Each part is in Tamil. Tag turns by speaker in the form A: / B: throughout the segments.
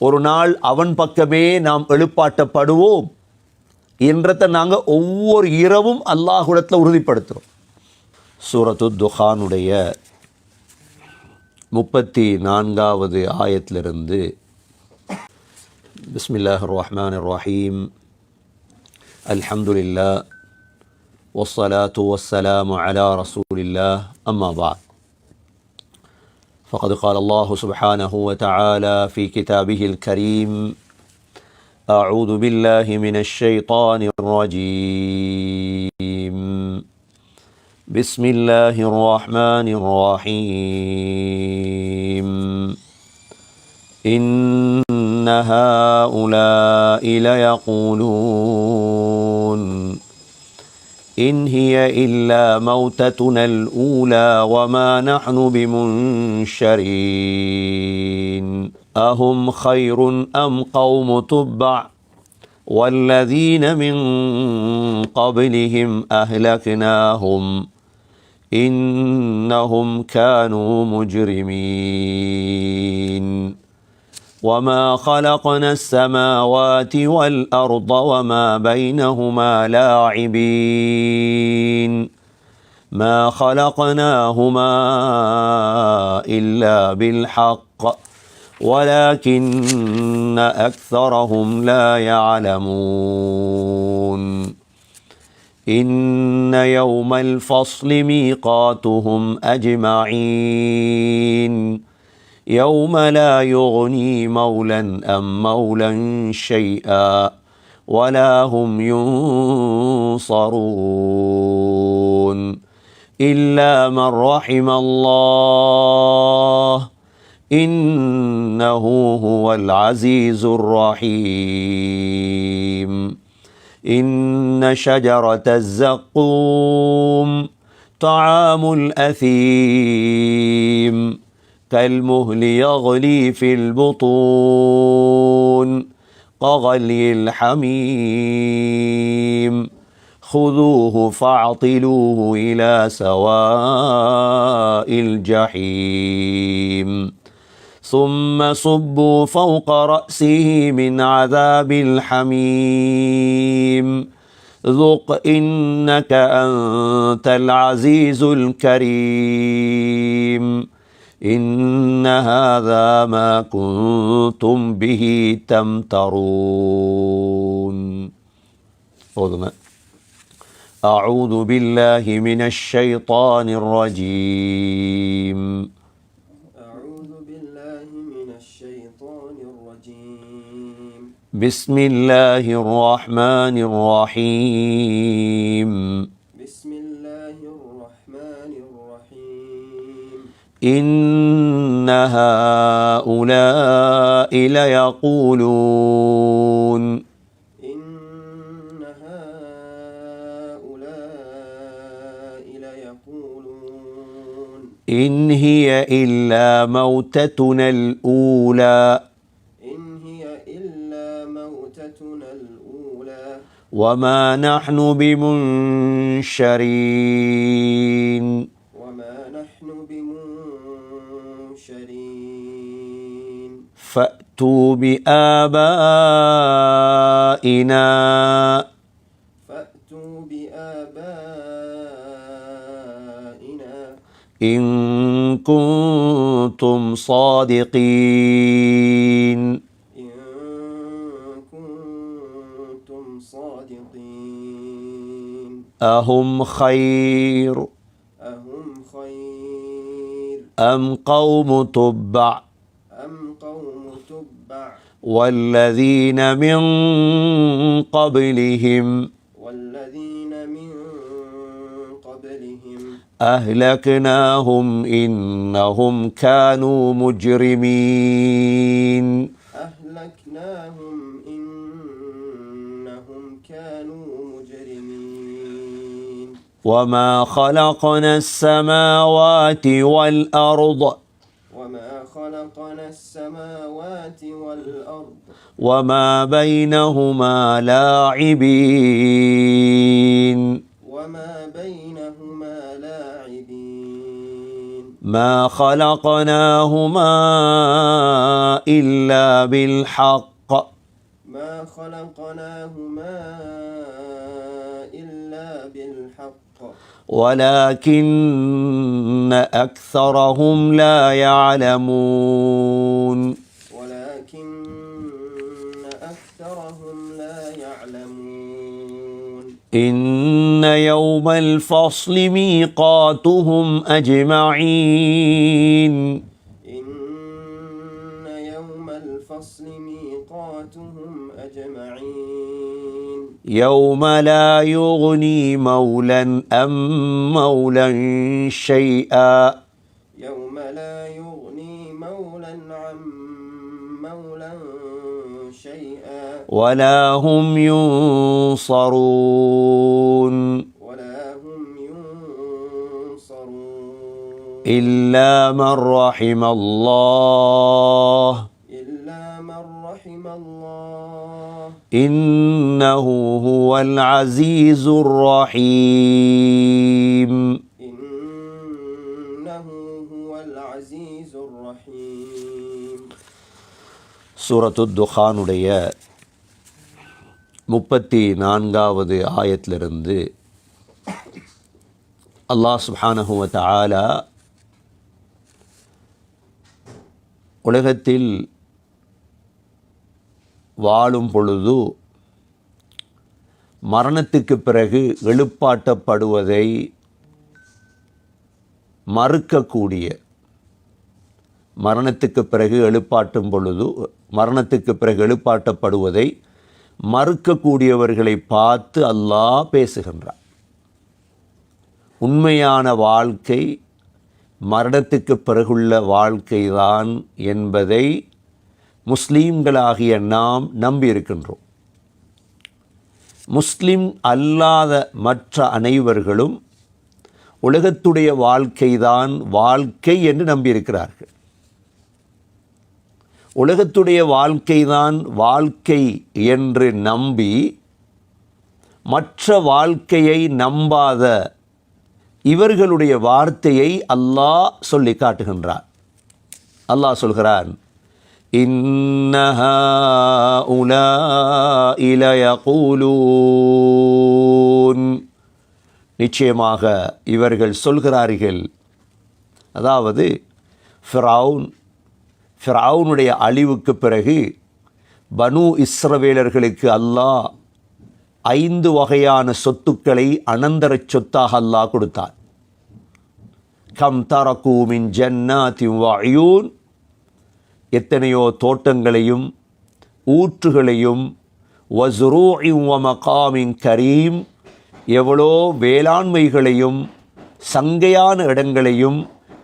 A: ஒரு நாள் அவன் பக்கமே நாம் எழுப்பாட்டப்படுவோம். என்றத்தை நாங்கள் ஒவ்வொரு இரவும் அல்லாஹுடத்தில் உறுதிப்படுத்துகிறோம் சூரத்து துஹானுடைய முப்பத்தி நான்காவது ஆயத்திலிருந்து பிஸ்மில்லாஹ் ரஹ்மான் ரஹீம் அல்ஹம்துலில்லா வஸ்ஸலாத்து வஸ்ஸலாமு அலா ரசூலில்லா அம்மாபாத் فقد قال الله سبحانه وتعالى في كتابه الكريم أعوذ بالله من الشيطان الرجيم. بسم الله الرحمن الرحيم. إن هؤلاء ليقولون إن هي إلا موتتنا الأولى وما نحن بمنشرين. أهم خير أم قوم تبع؟ والذين من قبلهم أهلكناهم. إنهم كانوا مجرمين. وما خلقنا السماوات والأرض وما بينهما لاعبين ما خلقناهما إلا بالحق ولكن أكثرهم لا يعلمون إن يوم الفصل ميقاتهم أجمعين يوم لا يغني مولا أم مولا شيئا ولا هم ينصرون إلا من رحم الله إنه هو العزيز الرحيم. إن شجرة الزقوم طعام الأثيم. كالمهل يغلي في البطون كغلي الحميم. خذوه فاعطلوه إلى سواء الجحيم. ثم صبوا فوق رأسه من عذاب الحميم. ذق إنك أنت العزيز الكريم. إن هذا ما كنتم به تمترون. أعوذ بالله. من الشيطان الرجيم.
B: أعوذ بالله من الشيطان الرجيم.
A: بسم الله الرحمن الرحيم. إن هؤلاء ليقولون
B: إن هؤلاء ليقولون
A: إن هي إلا موتتنا الأولى
B: إن هي إلا موتتنا الأولى
A: وما نحن بمنشرين فأتوا بآبائنا.
B: فأتوا بآبائنا.
A: إن كنتم صادقين.
B: إن كنتم صادقين.
A: أهم خير
B: أهم خير.
A: أم قوم تبع؟
B: أم قوم
A: والذين من قبلهم
B: والذين من قبلهم
A: أهلكناهم إنهم كانوا مجرمين.
B: أهلكناهم إنهم كانوا مجرمين.
A: وما خلقنا السماوات والأرض
B: وما خلقنا السماوات والأرض
A: وما بينهما لاعبين
B: وما بينهما لاعبين
A: ما خلقناهما إلا بالحق
B: ما خلقناهما
A: ولكن أكثرهم لا يعلمون.
B: ولكن أكثرهم لا يعلمون.
A: إن يوم الفصل ميقاتهم أجمعين.
B: يوم
A: لا يغني مولا أم مولا شيئا.
B: يوم لا يغني مولا عن مولا شيئا.
A: ولا هم ينصرون.
B: ولا هم ينصرون.
A: إلا من رحم الله. إنه هو العزيز الرحيم
B: إنه هو العزيز الرحيم
A: சூரத்து துஹானுடைய முப்பத்தி நான்காவது ஆயத்திலிருந்து அல்லாஹ் சுப்ஹானஹு வ தஆலா உலகத்தில் வாழும் பொழுது மரணத்துக்கு பிறகு எழுப்பாட்டப்படுவதை மறுக்கக்கூடிய மரணத்துக்கு பிறகு எழுப்பாட்டும் பொழுது மரணத்துக்கு பிறகு எழுப்பாட்டப்படுவதை மறுக்கக்கூடியவர்களை பார்த்து அல்லாஹ் பேசுகின்றார் உண்மையான வாழ்க்கை மரணத்துக்கு பிறகுள்ள வாழ்க்கைதான் என்பதை முஸ்லீம்களாகிய நாம் நம்பியிருக்கின்றோம். முஸ்லிம் அல்லாத மற்ற அனைவர்களும் உலகத்துடைய வாழ்க்கைதான் வாழ்க்கை என்று நம்பியிருக்கிறார்கள். உலகத்துடைய வாழ்க்கைதான் வாழ்க்கை என்று நம்பி மற்ற வாழ்க்கையை நம்பாத இவர்களுடைய வார்த்தையை அல்லாஹ் சொல்லி காட்டுகின்றார் அல்லாஹ் சொல்கிறான் இன்னஹூலூன் நிச்சயமாக இவர்கள் சொல்கிறார்கள். அதாவது ஃபிரவுன் ஃபிரவுனுடைய அழிவுக்கு பிறகு பனு இஸ்ரவேலர்களுக்கு அல்லாஹ் ஐந்து வகையான சொத்துக்களை அனந்தர சொத்தாக அல்லாஹ் கொடுத்தார் கம் தரக்கூமின் ஜன்னாத்தி வயூன் எத்தனையோ தோட்டங்களையும் ஊற்றுகளையும் வஸ்ரூஇன் வ மகாமின் கரீம் எவ்வளோ வேளாண்மைகளையும் சங்கையான இடங்களையும்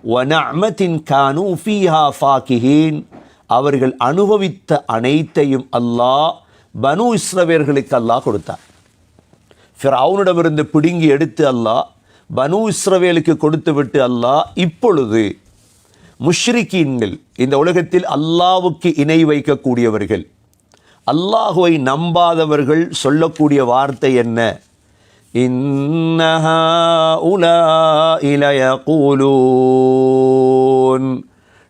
A: வனஅமத்தின் கானு ஃபீஹா ஃபாக்கிஹீன் அவர்கள் அனுபவித்த அனைத்தையும் அல்லாஹ் பனு இஸ்ரவேர்களுக்கு அல்லாஹ் கொடுத்தார் ஃபிரவுனிடமிருந்து பிடுங்கி எடுத்து அல்லாஹ் பனு இஸ்ரவேலுக்கு கொடுத்து விட்டு அல்லாஹ் இப்பொழுது முஷ்ரிக்கீன்கள் இந்த உலகத்தில் அல்லாவுக்கு இணை வைக்கக்கூடியவர்கள். அல்லாஹுவை நம்பாதவர்கள் சொல்லக்கூடிய வார்த்தை என்ன? இன்னஹா உலா இலயகூலூன்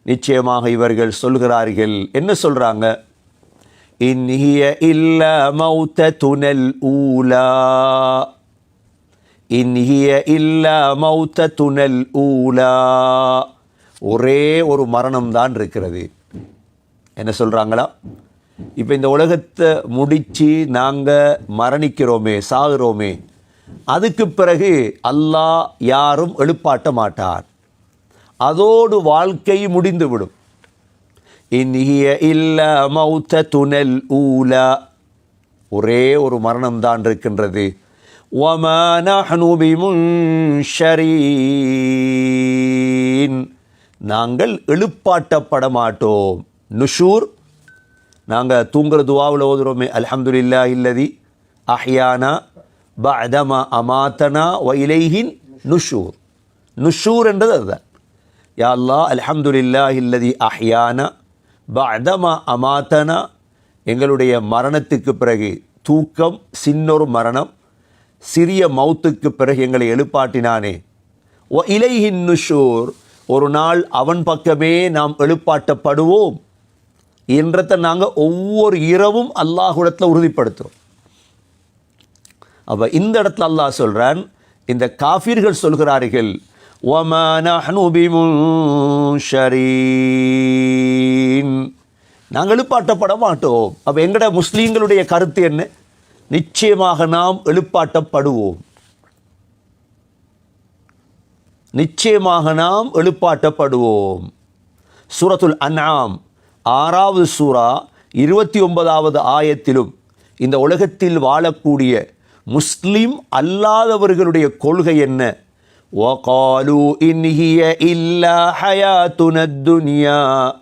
A: நிச்சயமாக இவர்கள் சொல்கிறார்கள். என்ன சொல்கிறாங்க இன்ஹிய இல்ல மௌத்த துனல் ஊலா இன்ஹிய இல்ல மௌத்த துனல் ஊலா. ஒரே ஒரு மரணம்தான் இருக்கிறது என்ன சொல்கிறாங்களா இப்போ இந்த உலகத்தை முடித்து நாங்கள் மரணிக்கிறோமே சாகுறோமே அதுக்கு பிறகு அல்லாஹ் யாரும் எழுப்பாட்ட மாட்டார். அதோடு வாழ்க்கை முடிந்துவிடும். இன்ஹிய இல்ல மௌத்த துணல் ஊல. ஒரே ஒரு மரணம்தான் இருக்கின்றது ஒமான ஹனூபி முன் ஷரீன் நாங்கள் எழுப்பாட்டப்பட மாட்டோம் நுஷூர் நாங்கள் தூங்குற துவாவில் ஓதுறோமே அல்ஹம்துலில்லா இல்லதி அஹ்யானா பஅதமா அமாத்தனா வ இலைஹின் நுஷூர். நுஷூர் என்றது அதுதான். யா அல்லாஹ் அல்ஹம்துலில்லா இல்லதி அஹ்யானா பஅதமா அமாத்தனா. எங்களுடைய மரணத்துக்கு பிறகு தூக்கம் சின்னொரு மரணம் சிறிய மௌத்துக்கு பிறகு எங்களை எழுப்பாட்டினானே. ஒ இலைஹின் நுஷூர். ஒரு நாள் அவன் பக்கமே நாம் எழுப்பாட்டப்படுவோம். என்றத்தை நாங்கள் ஒவ்வொரு இரவும் அல்லாஹுடத்தில் உறுதிப்படுத்துகிறோம் அப்போ இந்த இடத்துல அல்லாஹ் சொல்கிறான் இந்த காஃபீர்கள் சொல்கிறார்கள் நாங்கள் எழுப்பாட்டப்பட மாட்டோம். அப்போ எங்கட முஸ்லீம்களுடைய கருத்து என்ன? நிச்சயமாக நாம் எழுப்பாட்டப்படுவோம். நிச்சயமாக நாம் எழுப்பாட்டப்படுவோம் சூரத்துல் அன்ஆம் ஆறாவது சூரா இருபத்தி ஒன்பதாவது ஆயத்திலும் இந்த உலகத்தில் வாழக்கூடிய முஸ்லிம் அல்லாதவர்களுடைய கொள்கை என்ன وقالوا إن هي إلا حياتنا الدنيا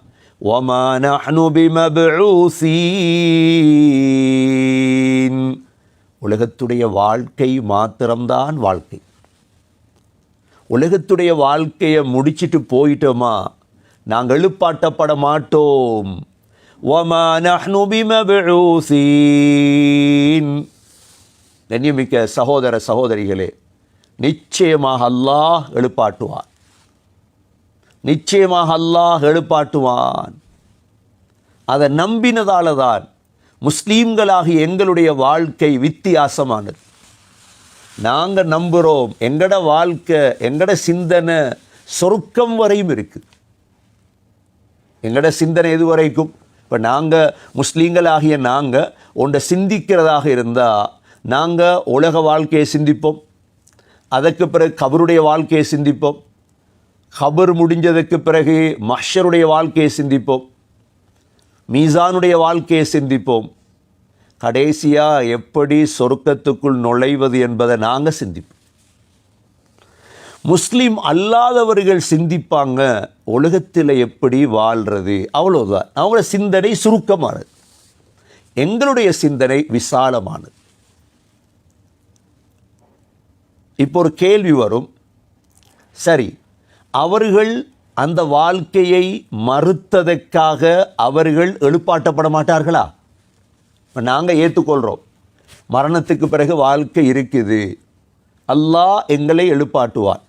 A: وما نحن بمبعوثين உலகத்துடைய வாழ்க்கை மாத்திரம்தான் வாழ்க்கை உலகத்துடைய வாழ்க்கையை முடிச்சிட்டு போயிட்டோமா? நாங்கள் எழுப்பாட்டப்பட மாட்டோம். கண்ணியமிக்க சகோதர சகோதரிகளே நிச்சயமாக அல்லாஹ் எழுப்பாட்டுவான். நிச்சயமாக அல்லாஹ் எழுப்பாட்டுவான். அதை நம்பினதால தான் முஸ்லீம்களாகி எங்களுடைய வாழ்க்கை வித்தியாசமானது. நாங்கள் நம்புகிறோம் எங்கட வாழ்க்கை எங்கட சிந்தனை சொருக்கம் வரையும் இருக்குது எங்கட சிந்தனை எது வரைக்கும்? இப்போ நாங்கள் முஸ்லீம்களாகிய நாங்கள் ஒன்றை சிந்திக்கிறதாக இருந்தால் நாங்கள் உலக வாழ்க்கையை சிந்திப்போம். அதற்கு பிறகு கபருடைய வாழ்க்கையை சிந்திப்போம். கபர் முடிஞ்சதுக்கு பிறகு மஷருடைய வாழ்க்கையை சிந்திப்போம். மீசானுடைய வாழ்க்கையை சிந்திப்போம். கடைசியாக எப்படி சொர்க்கத்துக்குள் நுழைவது என்பதை நாங்கள் சிந்திப்போம். முஸ்லீம் அல்லாதவர்கள் சிந்திப்பாங்க உலகத்தில் எப்படி வாழ்கிறது அவ்வளோதான் அவங்களோட சிந்தனை சுருக்கமானது. எங்களுடைய சிந்தனை விசாலமானது. இப்போ ஒரு கேள்வி வரும். சரி அவர்கள் அந்த வாழ்க்கையை மறுத்ததற்காக அவர்கள் எழுப்பாட்டப்பட மாட்டார்களா? இப்போ நாங்கள் ஏற்றுக்கொள்கிறோம் மரணத்துக்கு பிறகு வாழ்க்கை இருக்குது. அல்லாஹ் எங்களை எழுப்பாட்டுவார்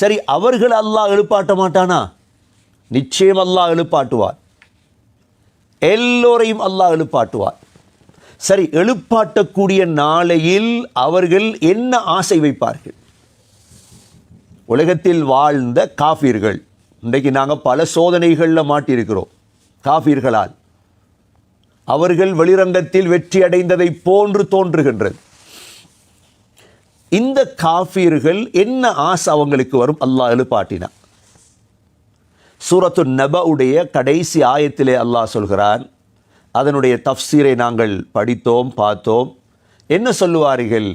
A: சரி அவர்கள் அல்லாஹ் எழுப்பாட்ட மாட்டானா? நிச்சயம் அல்லாஹ் எழுப்பாட்டுவார் எல்லோரையும் அல்லாஹ் எழுப்பாட்டுவார் சரி எழுப்பாட்டக்கூடிய நாளையில் அவர்கள் என்ன ஆசை வைப்பார்கள்? உலகத்தில் வாழ்ந்த காஃபிர்கள். இன்றைக்கு நாங்கள் பல சோதனைகளில் மாட்டியிருக்கிறோம். காஃபிர்களால். அவர்கள் வெளிரங்கத்தில் வெற்றி அடைந்ததை போன்று தோன்றுகின்றது இந்த காஃபிர்கள் என்ன ஆசை அவங்களுக்கு வரும் அல்லாஹ் எழுப்பாட்டினான் சூரத்து நபவுடைய கடைசி ஆயத்திலே அல்லாஹ் சொல்கிறான் அதனுடைய தஃப்சீரை நாங்கள் படித்தோம் பார்த்தோம் என்ன சொல்லுவார்கள்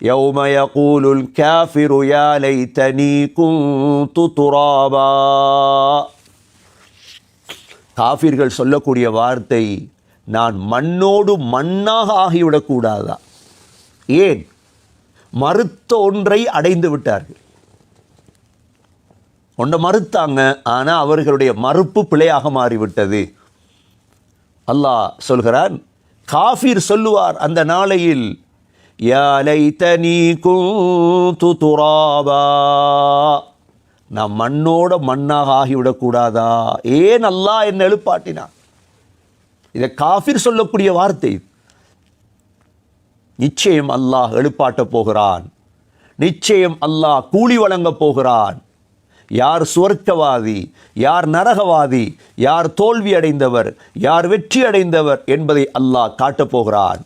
A: يوم يقول الكافر يا ليتني كنت ترابا காஃபிர்கள் சொல்லக்கூடிய வார்த்தை நான் மண்ணோடு மண்ணாக ஆகிவிடக்கூடாதா? ஏன்? மறுத்த ஒன்றை அடைந்து விட்டார்கள். ஒன்றை மறுத்தாங்க ஆனால் அவர்களுடைய மறுப்பு பிழையாக மாறிவிட்டது. அல்லாஹ் சொல்கிறான் காஃபிர் சொல்லுவார் அந்த நாளையில் துராபா. நான் மண்ணோட மண்ணாக ஆகிவிடக்கூடாதா? ஏன் அல்லாஹ் என்னை எழுப்பாட்டினான்? இதை காஃபிர் சொல்லக்கூடிய வார்த்தை. நிச்சயம் அல்லாஹ் எழுப்பாட்டப் போகிறான். நிச்சயம் அல்லாஹ் கூலி வழங்கப் போகிறான். யார் சுவர்க்கவாதி யார் நரகவாதி யார் தோல்வி அடைந்தவர் யார் வெற்றி அடைந்தவர் என்பதை அல்லாஹ் காட்டப் போகிறான்.